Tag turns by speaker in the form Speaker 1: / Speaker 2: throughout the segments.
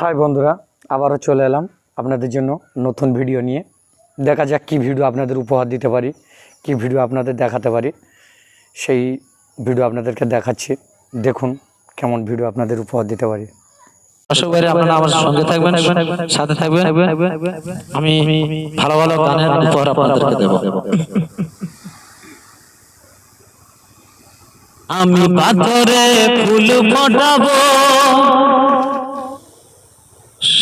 Speaker 1: High বন্ধুরা, আবারও চলে এলাম আপনাদের জন্য নতুন ভিডিও নিয়ে। দেখা যাক কী ভিডিও আপনাদের উপহার দিতে পারি, কি ভিডিও আপনাদের দেখাতে পারি। সেই ভিডিও আপনাদেরকে দেখাচ্ছি। দেখুন কেমন ভিডিও আপনাদের উপহার দিতে পারি।
Speaker 2: আমি ভালো আমি পাথরে ফুল ফোটাবো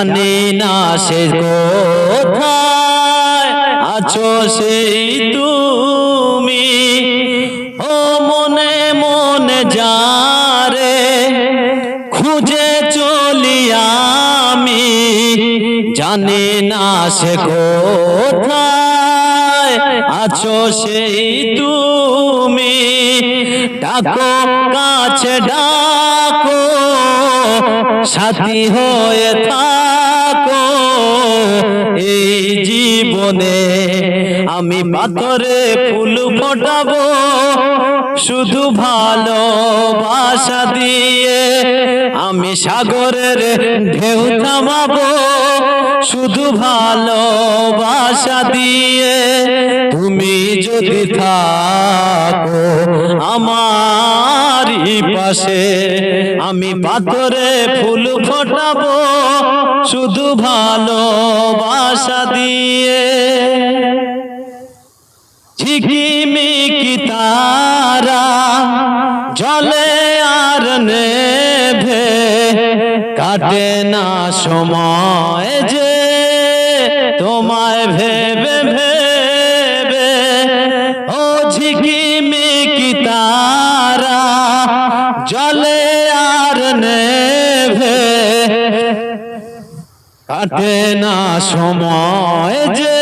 Speaker 2: জানি না সে কোথায় আছো সেই তুমি। ও মনে মনে যারে খুঁজে চলি আমি। জানে না সে কোথায়। আছো সেই তুমি। ডাকো, কাছে ডাকো, সাথী হয়ে থাকো। এই জীবনে আমি পাথরে ফুল ফোটাবো, শুধু ভালোবাসা দিয়ে আমি সাগরের ঢেউ থামাবো, শুধু ভালোবাসা দিয়ে তুমি যদি থাকো আমারই পাশে, আমি পাথরে ফুল ফোটাবো, শুধু ভালোবাসা দিয়ে। ঝিকিমিকি তারা জলে আর নেভে, কাটে না সময় যে জলে আর নেভে। কাটে না সময় যে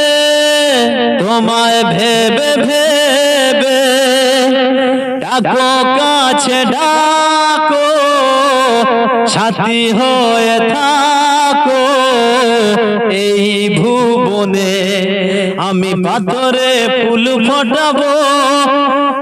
Speaker 2: তোমায় ভেবে ভেবে। ডাকো, কাছে ডাকো, সাথী হয়ে থাকো। এই ভুবনে আমি পাথরে ফুল ফোটাবো।